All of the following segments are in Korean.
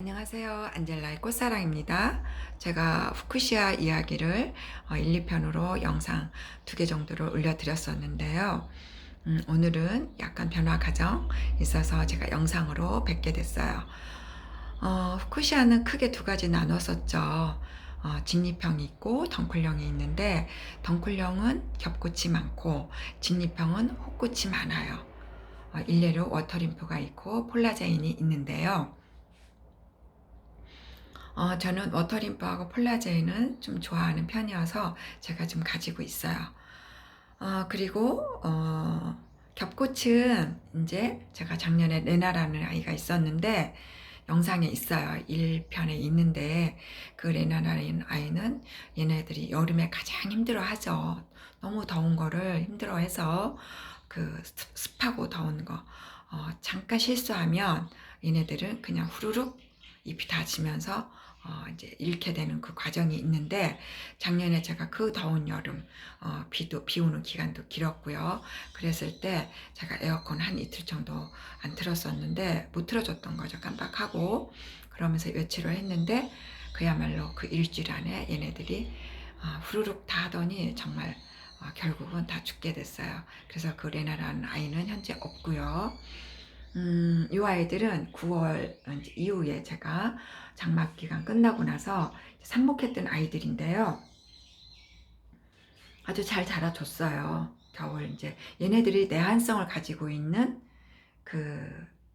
안녕하세요. 안젤라의 꽃사랑입니다. 제가 후쿠시아 이야기를 1, 2편으로 영상 두 개 정도를 올려드렸었는데요. 음, 오늘은 약간 변화 과정 있어서 제가 영상으로 뵙게 됐어요. 어, 후쿠시아는 크게 두 가지 나눴었죠. 어, 직립형이 있고 덩쿨형이 있는데 덩쿨형은 겹꽃이 많고 직립형은 혹꽃이 많아요. 어, 일례로 워터림프가 있고 폴라제인이 있는데요. 어, 저는 워터림프하고 폴라제인은 좀 좋아하는 편이어서 제가 좀 가지고 있어요. 어, 그리고 어, 겹꽃은 이제 제가 작년에 레나라는 아이가 있었는데 영상에 있어요. 1편에 있는데 그 레나라는 아이는 얘네들이 여름에 가장 힘들어 하죠. 너무 더운 거를 힘들어 해서 그 습- 습하고 더운 거 어, 잠깐 실수하면 얘네들은 그냥 후루룩 잎이 닫히면서 어, 이제 잃게 되는 그 과정이 있는데 작년에 제가 그 더운 여름 어, 비도 비 오는 기간도 길었고요. 그랬을 때 제가 에어컨 한 이틀 정도 안 틀었었는데 못 틀어줬던 거죠. 깜빡하고 그러면서 며칠을 했는데 그야말로 그 일주일 안에 얘네들이 어, 후루룩 다 하더니 정말 어, 결국은 다 죽게 됐어요. 그래서 그 레나라는 아이는 현재 없고요. 음, 이 아이들은 9월 이후에 제가 장막 기간 끝나고 나서 삽목했던 아이들인데요. 아주 잘 자라줬어요. 겨울 이제 얘네들이 내한성을 가지고 있는 그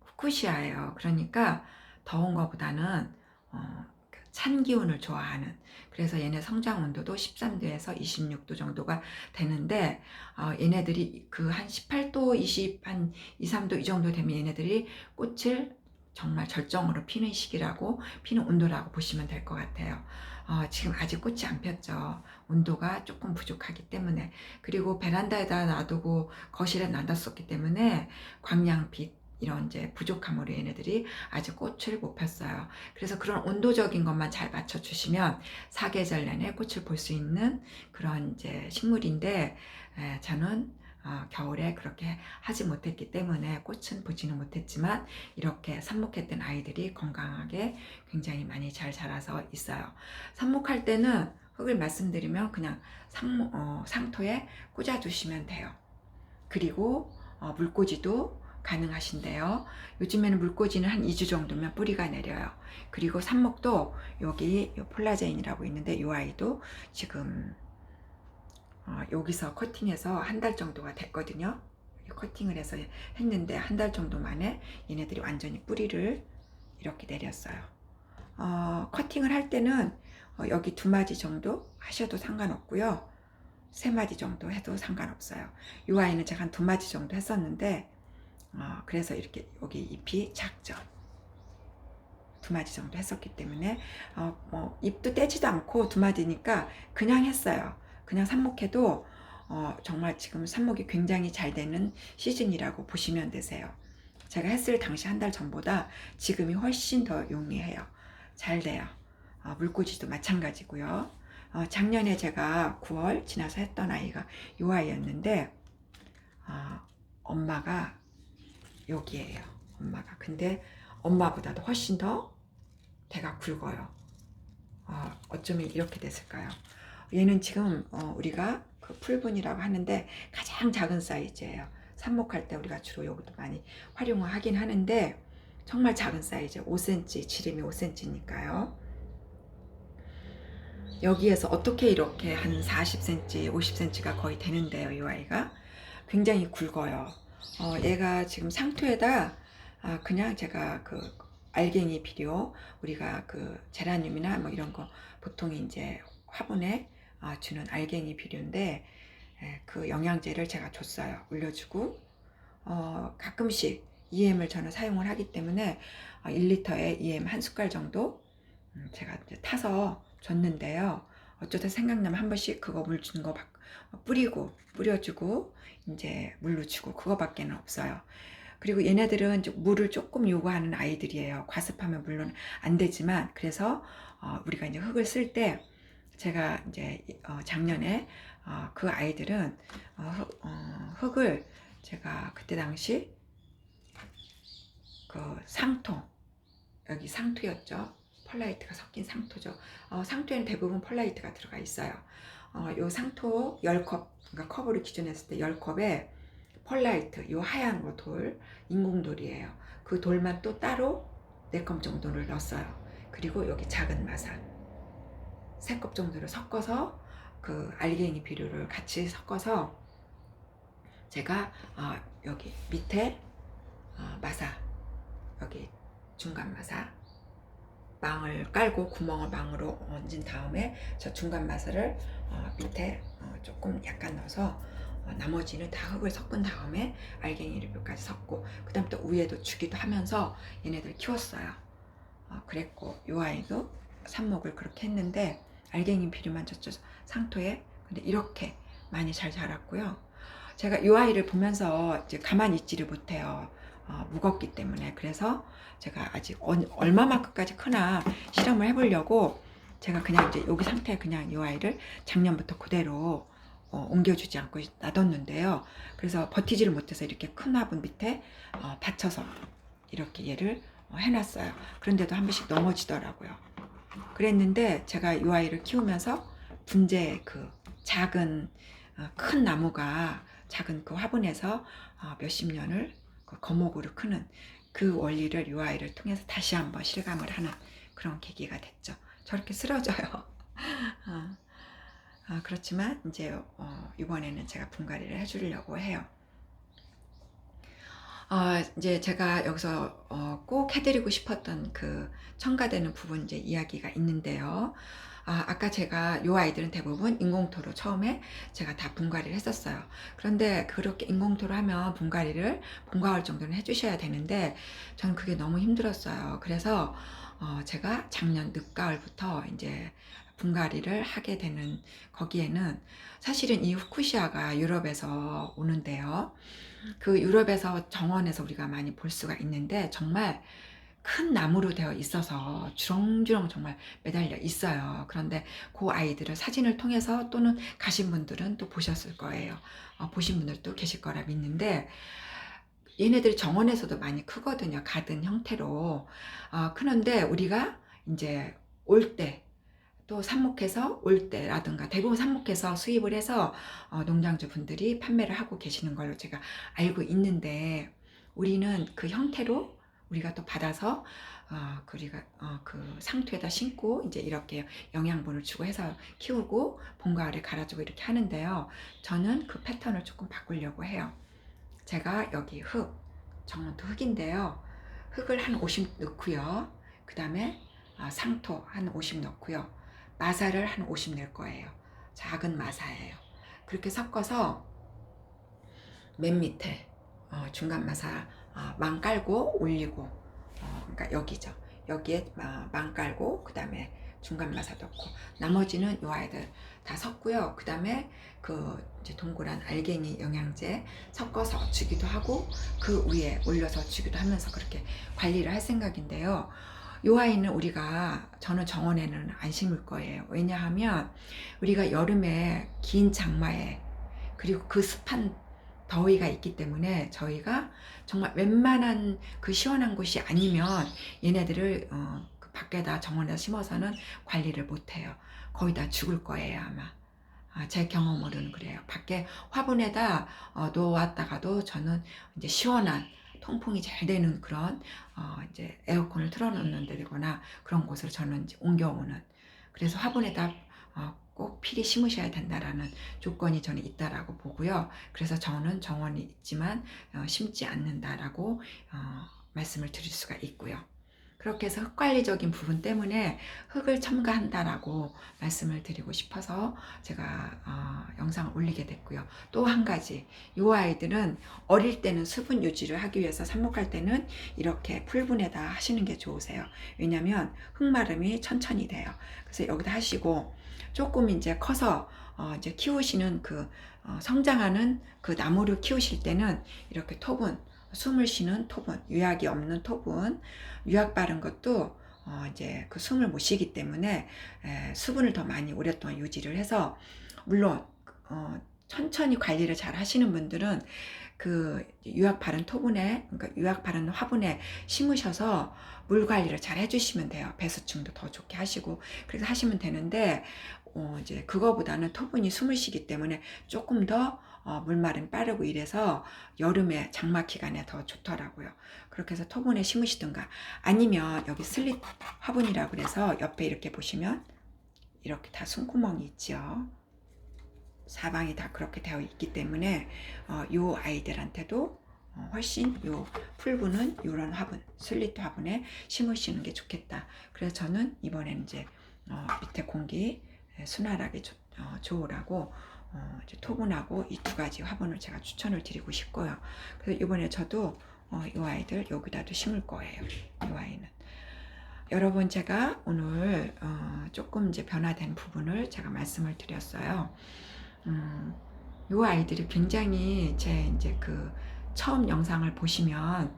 후쿠시아예요. 그러니까 더운 것보다는 어, 그찬 기운을 좋아하는 그래서 얘네 성장 온도도 13도에서 26도 정도가 되는데 어, 얘네들이 그 한 18도, 20, 한 2, 3도 이 정도 되면 얘네들이 꽃을 정말 절정으로 피는 시기라고 피는 온도라고 보시면 될 것 같아요. 어, 지금 아직 꽃이 안 폈죠. 온도가 조금 부족하기 때문에 그리고 베란다에다 놔두고 거실에 놔뒀었기 때문에 광량빛 이런 이제 부족함으로 얘네들이 아직 꽃을 못 폈어요. 그래서 그런 온도적인 것만 잘 맞춰주시면 사계절 내내 꽃을 볼 수 있는 그런 이제 식물인데 에, 저는 어, 겨울에 그렇게 하지 못했기 때문에 꽃은 보지는 못했지만 이렇게 삽목했던 아이들이 건강하게 굉장히 많이 잘 자라서 있어요. 삽목할 때는 흙을 말씀드리면 그냥 상, 어, 상토에 꽂아두시면 돼요. 그리고 어, 물꽂이도 가능하신데요. 요즘에는 물꽂이는 한 2주 정도면 뿌리가 내려요. 그리고 삽목도 여기 요 폴라제인이라고 있는데 이 아이도 지금 어, 여기서 커팅해서 한 달 정도가 됐거든요. 이 커팅을 해서 했는데 한 달 정도 만에 얘네들이 완전히 뿌리를 이렇게 내렸어요. 어, 커팅을 할 때는 어, 여기 두 마디 정도 하셔도 상관없고요. 세 마디 정도 해도 상관없어요. 이 아이는 제가 한 두 마디 정도 했었는데 어, 그래서 이렇게 여기 잎이 작죠. 두 마디 정도 했었기 때문에 어, 뭐 잎도 떼지도 않고 두 마디니까 그냥 했어요. 그냥 삽목해도 어, 정말 지금 삽목이 굉장히 잘 되는 시즌이라고 보시면 되세요. 제가 했을 당시 한 달 전보다 지금이 훨씬 더 용이해요. 잘 돼요. 어, 물꽂이도 마찬가지고요. 어, 작년에 제가 9월 지나서 했던 아이가 이 아이였는데 어, 엄마가 여기에요. 엄마가. 근데 엄마보다도 훨씬 더 대가 굵어요. 어, 어쩌면 이렇게 됐을까요? 얘는 지금 어, 우리가 그 풀분이라고 하는데 가장 작은 사이즈예요. 삽목할 때 우리가 주로 여기도 많이 활용을 하긴 하는데 정말 작은 사이즈 5cm, 지름이 5cm니까요. 여기에서 어떻게 이렇게 한 40cm, 50cm가 거의 되는데요, 이 아이가 굉장히 굵어요. 어, 얘가 지금 상토에다 아, 그냥 제가 그 알갱이 비료 우리가 그 제라늄이나 뭐 이런 거 보통 이제 화분에 아, 주는 알갱이 비료인데 에, 그 영양제를 제가 줬어요. 올려주고 어, 가끔씩 EM을 저는 사용을 하기 때문에 어, 1리터에 EM 한 숟갈 정도 음, 제가 타서 줬는데요. 어쩌다 생각나면 한 번씩 그거 물 주는 거 바- 뿌리고 뿌려주고 이제 물로 주고 그거밖에는 없어요. 그리고 얘네들은 물을 조금 요구하는 아이들이에요. 과습하면 물론 안 되지만 그래서 어, 우리가 이제 흙을 쓸 때 제가 이제 어, 작년에 어, 그 아이들은 어, 흙, 어, 흙을 제가 그때 당시 그 상토 여기 상토였죠. 펄라이트가 섞인 상토죠. 어, 상토에는 대부분 펄라이트가 들어가 있어요. 어, 요 상토 10컵, 그러니까 컵으로 기준했을 때 10컵에 펄라이트, 요 하얀 거 돌, 인공돌이에요. 그 돌만 또 따로 4컵 정도를 넣었어요. 그리고 여기 작은 마사 3컵 정도를 섞어서 그 알갱이 비료를 같이 섞어서 제가 어, 여기 밑에 어, 마사 여기 중간 마사 망을 깔고 구멍을 망으로 얹은 다음에 저 중간 마사를 어, 밑에 어, 조금 약간 넣어서 어, 나머지는 다 흙을 섞은 다음에 알갱이류까지 섞고 그 다음 또 위에도 주기도 하면서 얘네들 키웠어요. 어, 그랬고 요 아이도 삽목을 그렇게 했는데 알갱이 비료만 줬죠 상토에 근데 이렇게 많이 잘 자랐고요. 제가 이 아이를 보면서 이제 가만히 있지를 못해요. 어, 무겁기 때문에 그래서 제가 아직 언- 얼마만큼까지 크나 실험을 해보려고 제가 그냥 이제 여기 상태에 그냥 이 아이를 작년부터 그대로 어, 옮겨주지 않고 놔뒀는데요. 그래서 버티지를 못해서 이렇게 큰 화분 밑에 어, 받쳐서 이렇게 얘를 어, 해놨어요. 그런데도 한 번씩 넘어지더라고요. 그랬는데 제가 이 아이를 키우면서 분재 그 작은 어, 큰 나무가 작은 그 화분에서 어, 몇십 년을 그 거목으로 크는 그 원리를 이 아이를 통해서 다시 한번 실감을 하는 그런 계기가 됐죠. 저렇게 쓰러져요. 어, 어, 그렇지만 이제 어, 이번에는 제가 분갈이를 해주려고 해요. 어, 이제 제가 여기서 어, 꼭 해드리고 싶었던 그 첨가되는 부분 이제 이야기가 있는데요. 아, 아까 제가 요 아이들은 대부분 인공토로 처음에 제가 다 분갈이를 했었어요. 그런데 그렇게 인공토로 하면 분갈이를 봄, 가을 정도는 해주셔야 되는데 저는 그게 너무 힘들었어요. 그래서 어, 제가 작년 늦가을부터 이제 분갈이를 하게 되는 거기에는 사실은 이 후쿠시아가 유럽에서 오는데요. 그 유럽에서 정원에서 우리가 많이 볼 수가 있는데 정말 큰 나무로 되어 있어서 주렁주렁 정말 매달려 있어요. 그런데 그 아이들을 사진을 통해서 또는 가신 분들은 또 보셨을 거예요. 어, 보신 분들도 계실 거라 믿는데 얘네들이 정원에서도 많이 크거든요. 가든 형태로. 어, 크는데 우리가 이제 올 때, 또 삽목해서 올 때라든가 대부분 삽목해서 수입을 해서 어, 농장주 분들이 판매를 하고 계시는 걸로 제가 알고 있는데 우리는 그 형태로 우리가 또 받아서 어, 그 우리가 어, 그 상토에다 심고 이제 이렇게 영양분을 주고 해서 키우고 봄 가을에 갈아주고 이렇게 하는데요. 저는 그 패턴을 조금 바꾸려고 해요. 제가 여기 흙 정원도 흙인데요. 흙을 한 50 넣고요. 그 다음에 아, 상토 한 50 넣고요. 마사를 한 50 넣을 거예요. 작은 마사예요. 그렇게 섞어서 맨 밑에 어, 중간 마사 어, 망 깔고 올리고 어, 그러니까 여기죠. 여기에 마- 망 깔고 그 다음에 중간 마사 넣고 나머지는 요 아이들 다 섞고요. 그 다음에 그 이제 동그란 알갱이 영양제 섞어서 주기도 하고 그 위에 올려서 주기도 하면서 그렇게 관리를 할 생각인데요. 요 아이는 우리가 저는 정원에는 안 심을 거예요. 왜냐하면 우리가 여름에 긴 장마에 그리고 그 습한 더위가 있기 때문에 저희가 정말 웬만한 그 시원한 곳이 아니면 얘네들을 어, 그 밖에다 정원에다 심어서는 관리를 못해요. 거의 다 죽을 거예요 아마. 아, 제 경험으로는 그래요. 밖에 화분에다 어, 놓았다가도 저는 이제 시원한 통풍이 잘 되는 그런 어, 이제 에어컨을 틀어놓는 데거나 그런 곳으로 저는 옮겨오는 그래서 화분에다 어, 꼭 필히 심으셔야 된다라는 조건이 저는 있다라고 보고요. 그래서 저는 정원이 있지만 어, 심지 않는다라고 어, 말씀을 드릴 수가 있고요. 그렇게 해서 흙 관리적인 부분 때문에 흙을 첨가한다라고 말씀을 드리고 싶어서 제가 어, 영상을 올리게 됐고요. 또 한 가지, 이 아이들은 어릴 때는 수분 유지를 하기 위해서 삽목할 때는 이렇게 풀분에다 하시는 게 좋으세요. 왜냐하면 흙마름이 천천히 돼요. 그래서 여기다 하시고 조금 이제 커서 어, 이제 키우시는 그 어, 성장하는 그 나무를 키우실 때는 이렇게 토분, 숨을 쉬는 토분, 유약이 없는 토분, 유약 바른 것도 어, 이제 그 숨을 못 쉬기 때문에 에, 수분을 더 많이 오랫동안 유지를 해서 물론 어, 천천히 관리를 잘 하시는 분들은 그 유약 바른 토분에 그러니까 유약 바른 화분에 심으셔서 물 관리를 잘 해주시면 돼요. 배수충도 더 좋게 하시고 그래서 하시면 되는데 어 이제 그거보다는 토분이 숨을 쉬기 때문에 조금 더 어, 물마름 빠르고 이래서 여름에 장마 기간에 더 좋더라고요. 그렇게 해서 토분에 심으시든가 아니면 여기 슬릿 화분이라고 그래서 옆에 이렇게 보시면 이렇게 다 숨구멍이 있죠. 사방이 다 그렇게 되어 있기 때문에 어, 요 아이들한테도 어, 훨씬 요 풀분은 요런 화분, 슬리트 화분에 심으시는 게 좋겠다. 그래서 저는 이번에는 이제 어, 밑에 공기 순활하게 좋, 어, 좋으라고 어, 이제 토분하고 이 두 가지 화분을 제가 추천을 드리고 싶고요. 그래서 이번에 저도 어, 이 아이들 여기다도 심을 거예요. 이 아이는. 여러분 제가 오늘 어, 조금 이제 변화된 부분을 제가 말씀을 드렸어요. 음, 요 아이들이 굉장히 제 이제 그 처음 영상을 보시면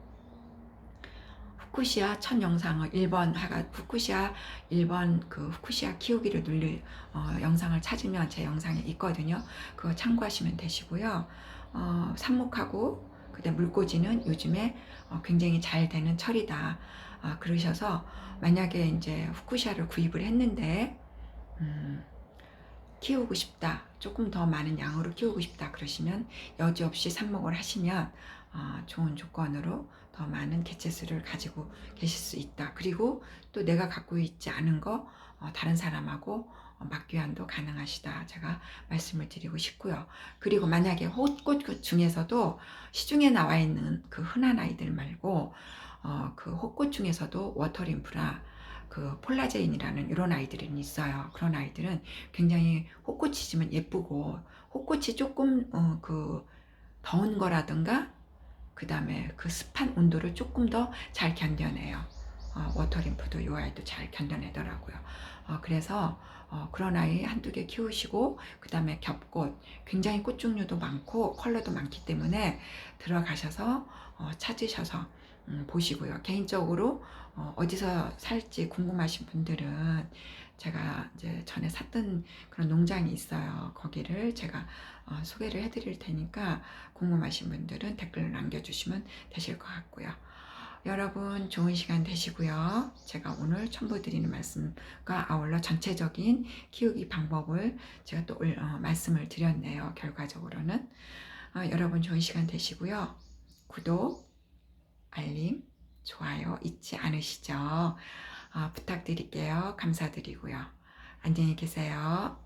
후쿠시아 첫 영상을 1번 하가 후쿠시아 1번 그 후쿠시아 키우기를 눌릴 어, 영상을 찾으면 제 영상에 있거든요. 그거 참고하시면 되시고요. 어, 삽목하고 그다음 물꽂이는 요즘에 어, 굉장히 잘 되는 철이다. 아, 그러셔서 만약에 이제 후쿠시아를 구입을 했는데 음, 키우고 싶다. 조금 더 많은 양으로 키우고 싶다. 그러시면 여지없이 삽목을 하시면 어, 좋은 조건으로 더 많은 개체수를 가지고 계실 수 있다. 그리고 또 내가 갖고 있지 않은 거 어, 다른 사람하고 어, 맞교환도 가능하시다. 제가 말씀을 드리고 싶고요. 그리고 만약에 호꽃 중에서도 시중에 나와 있는 그 흔한 아이들 말고 어, 그 호꽃 중에서도 워터림프라 그 폴라제인이라는 이런 아이들은 있어요. 그런 아이들은 굉장히 호꽃이 지면 예쁘고 호꽃이 조금 어, 그 더운 거라든가 그 다음에 그 습한 온도를 조금 더 잘 견뎌내요. 어, 워터림프도 이 아이도 잘 견뎌내더라고요. 어, 그래서 어, 그런 아이 한두 개 키우시고 그 다음에 겹꽃 굉장히 꽃 종류도 많고 컬러도 많기 때문에 들어가셔서 어, 찾으셔서 음, 보시고요. 개인적으로 어, 어디서 살지 궁금하신 분들은 제가 이제 전에 샀던 그런 농장이 있어요. 거기를 제가 어, 소개를 해드릴 테니까 궁금하신 분들은 댓글을 남겨주시면 되실 것 같고요. 여러분 좋은 시간 되시고요. 제가 오늘 첨부드리는 말씀과 아울러 전체적인 키우기 방법을 제가 또 올- 어, 말씀을 드렸네요. 결과적으로는 어, 여러분 좋은 시간 되시고요. 구독, 알림, 좋아요 잊지 않으시죠? 어, 부탁드릴게요. 감사드리고요. 안녕히 계세요.